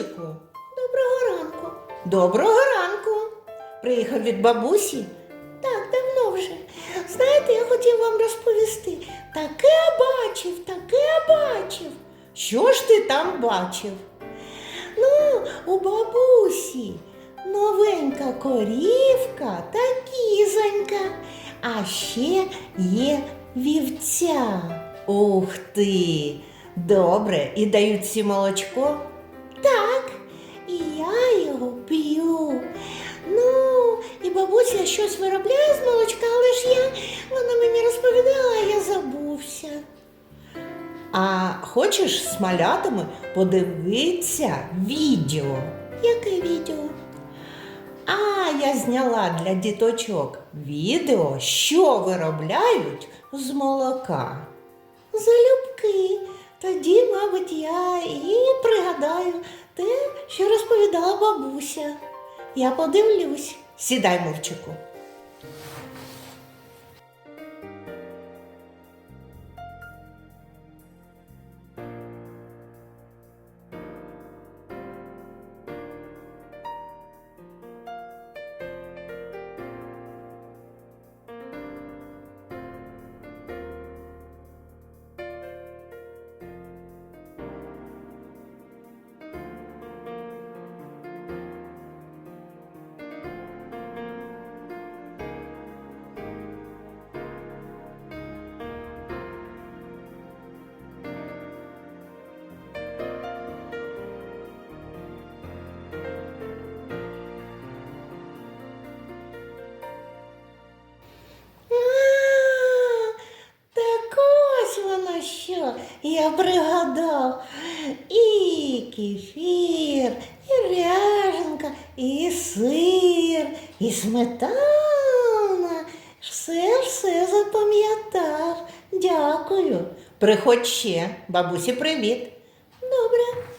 Ромчику, доброго ранку. Доброго ранку. Приїхав від бабусі? Так, давно вже. Знаєте, я хотів вам розповісти. Таке бачив, таке бачив. Що ж ти там бачив? Ну, у бабусі новенька корівка та кізонька, а ще є вівця. Ух ти! Добре, і дають всі молочко? Я його п'ю. Ну, і бабуся щось виробляє з молочка, але ж я, вона мені розповідала, а я забувся. А хочеш з малятами подивитися відео? Яке відео? А я зняла для діточок відео, що виробляють з молока. Залюбки. Тоді, мабуть, я і що розповідала бабуся. Я подивлюсь. Сідай, мовчику. Я пригадав. І кефір, і ряженка, і сир, і сметана. Все, все запам'ятав. Дякую. Приходь ще, бабусі, привіт. Добре.